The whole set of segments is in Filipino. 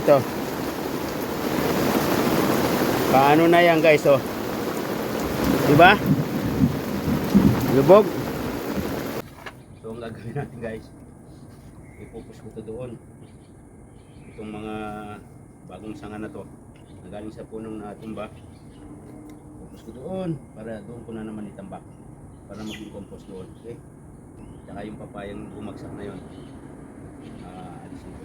dito. Paano na yan guys oh. Diba? Lubog. So ang gagawin natin guys, ipupus ko to doon. Itong mga bagong sanga na to, na galing sa punong natumba. Pupus ko doon para doon ko na naman itambak. Para maging compost doon. Okay? Tsaka yung papayang bumagsak na yun. Ah, alisin ko.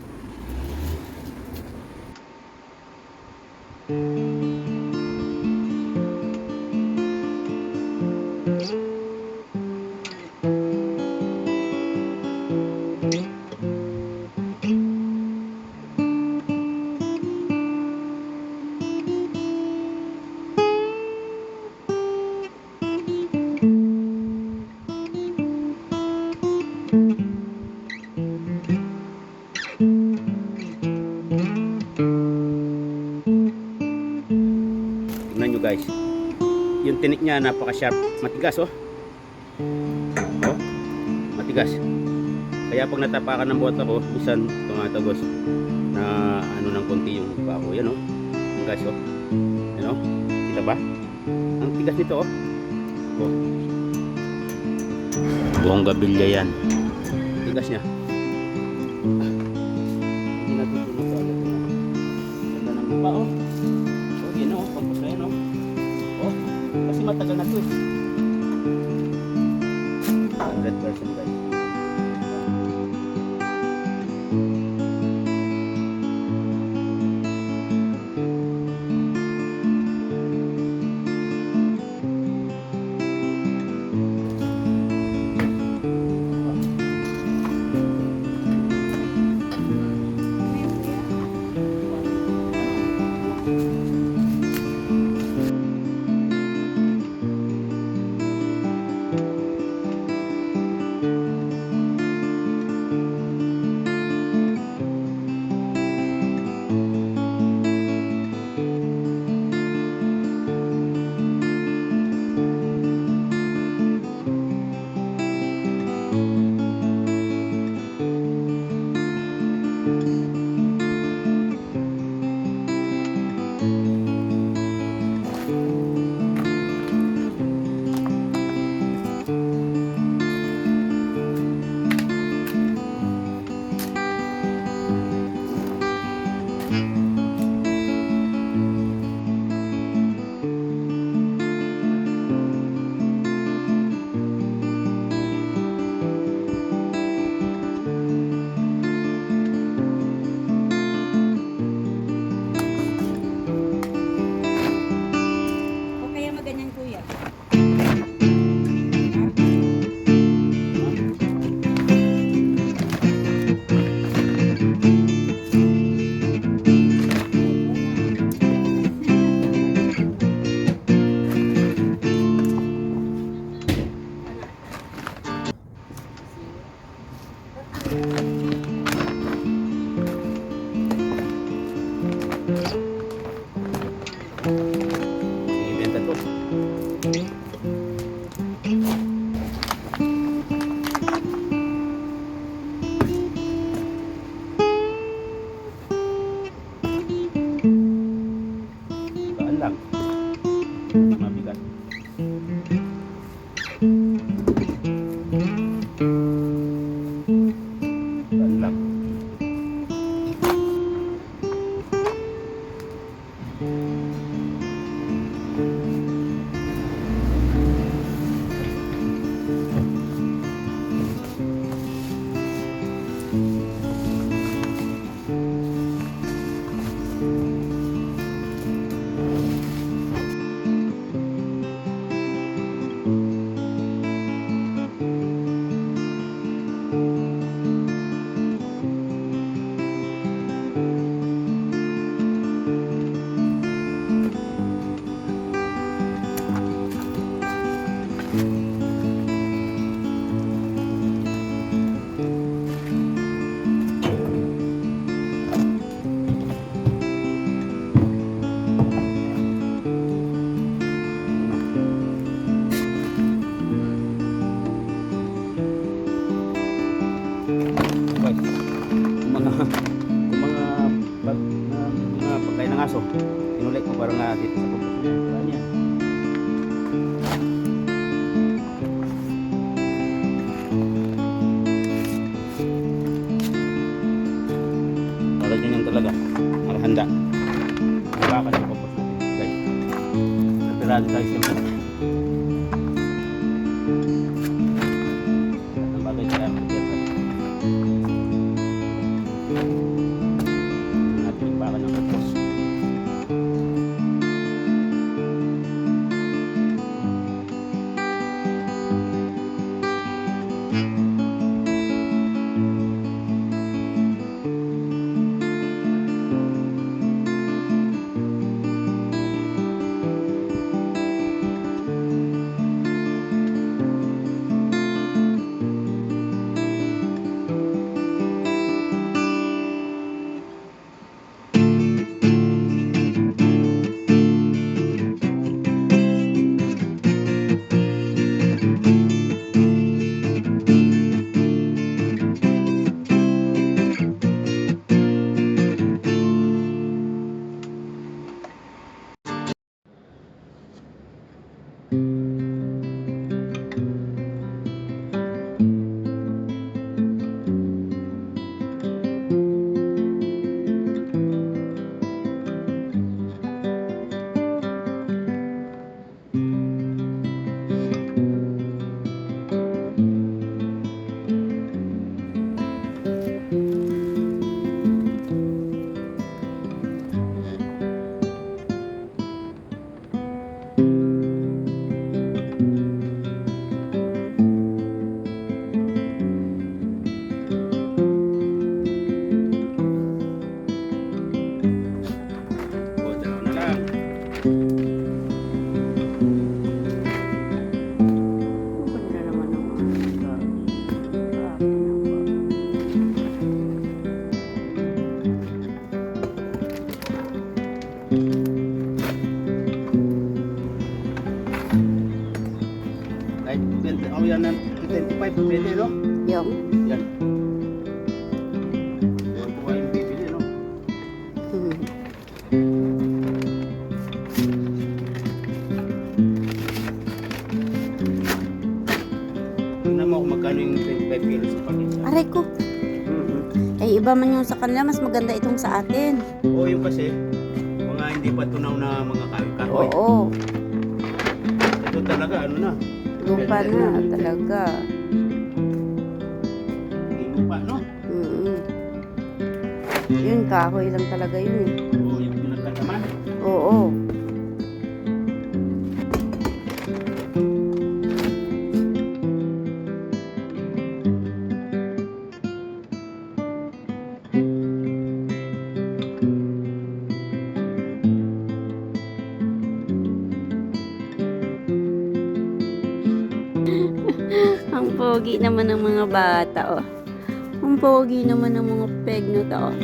tinik niya napaka-sharp. Matigas oh. Oh. Matigas. Kaya pag natapakan ng bota ko, minsan tumatagos na ano ng konti yung paa ko. Yan oh. Yan, guys oh. Yan oh. Kita ba? Ang tigas nito oh. Oh. Buong gabilya yan. Tigas niya. Hindi natutunog agad. Ganda ng oh. Oh, na to eh. 100% guys. Para nga dito sa pupus niya. Para dyan yan talaga. Para handa. Yung pupus natin. Guys. Napirado tayo. Ang Kahit 20, oh yan, 25 pwede, no? Yung, Yan. Yan po yung bibili, no? Mo kung magkano yung 25 kilos sa pakisa. aray ko. Ay, iba man yung sa kanila, mas maganda itong sa atin. Oo, yung kasi, mga hindi pa tunaw na mga kahoy- kahoy. Oo, Ito talaga, ano na, lupa na talaga. hindi pa, no? Mm Yun, kahoy lang talaga yun eh. Oo, yung pinagkataman. Oo. Ang pogi naman ng mga bata, oh. Ang pogi naman ng mga peg na to, oh.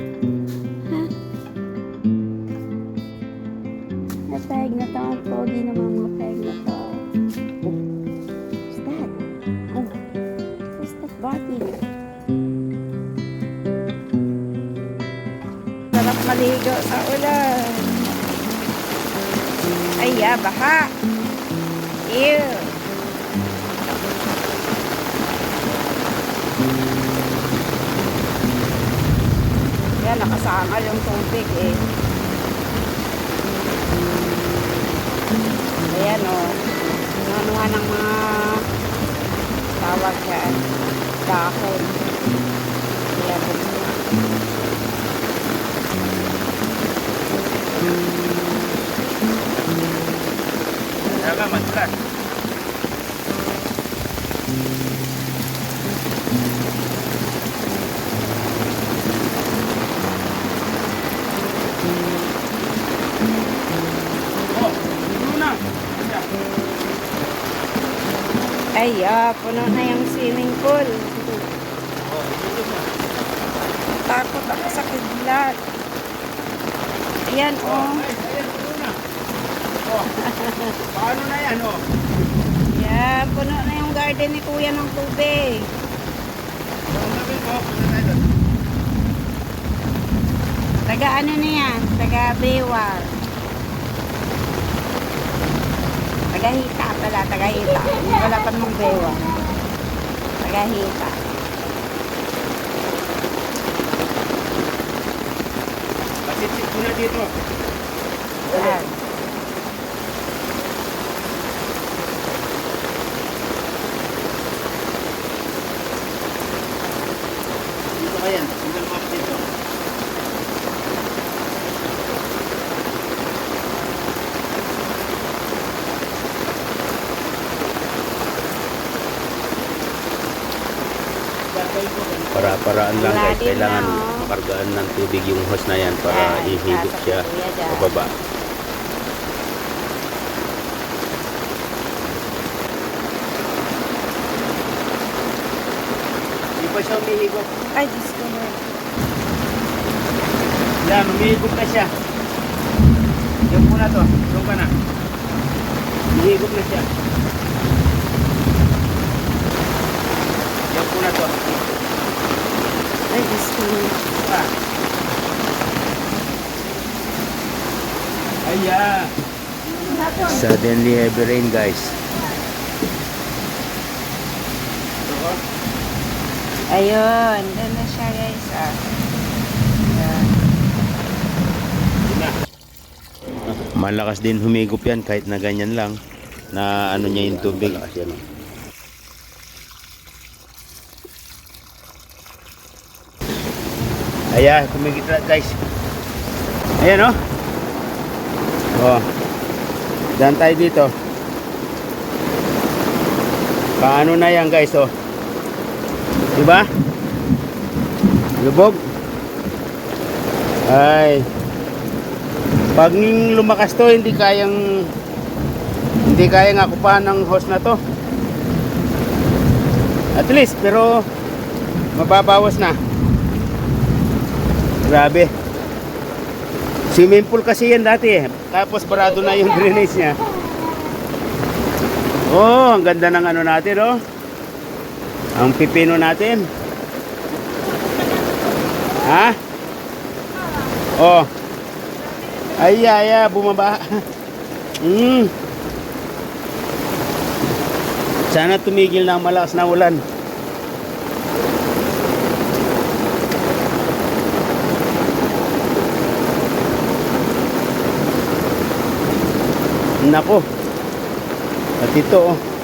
Na peg na to, ang pogi naman mga peg na to. Oh, what's that? Oh, what's that barking? Sarap maligo sa ulan. Ay, ah, baha. Ew. Yan, nakasangal yung tubig eh. Ayan o. Oh. Ng mga tawag yan. Dahon. Ayan o. Talaga, madulas. Ay, ah, puno na yung swimming pool. Takot ako sa kidlat. Ayan o. Oh, Oh. ayan. Oh, paano na yan, oh? Yan, puno na yung garden ni Kuya ng tubig. Taga ano na yan? Taga Bewar. Taga Hita pala, taga Hita. Wala pa mong Bewar. Taga Hita. Pasitsit ko na dito. Yan. Dito ka yan. Tingnan mo ako dito. Para-paraan lang guys. Kailangan na, oh. makargaan ng tubig yung hose na yan para ihigop siya pababa. Di pa siya umihigop. Ay, Diyos ko Lord. Yan, umihigop na siya. Yung muna to. Yung ka na. Umihigop na siya. Yung muna to. Ay, Diyos ko. Suddenly heavy rain guys. Ayun, doon na siya guys. Ah. Malakas din humigop yan kahit na ganyan lang na ano niya yung tubig. Ayan, tumigit na guys. Ayan oh. Oh. Daan tayo dito. Paano na yan guys oh. Diba? Lubog. Ay. Pag lumakas to, hindi kayang hindi kayang akupahan ng hose na to. At least, pero mababawas na. Grabe. Swimming pool kasi yan dati eh. Tapos barado na yung drainage niya. Oh, ang ganda ng ano natin, oh. Ang pipino natin. Ha? Oh. Ay, ay, ay, bumaba. Mm. Sana tumigil na malakas na ulan. Nako. At ito, oh.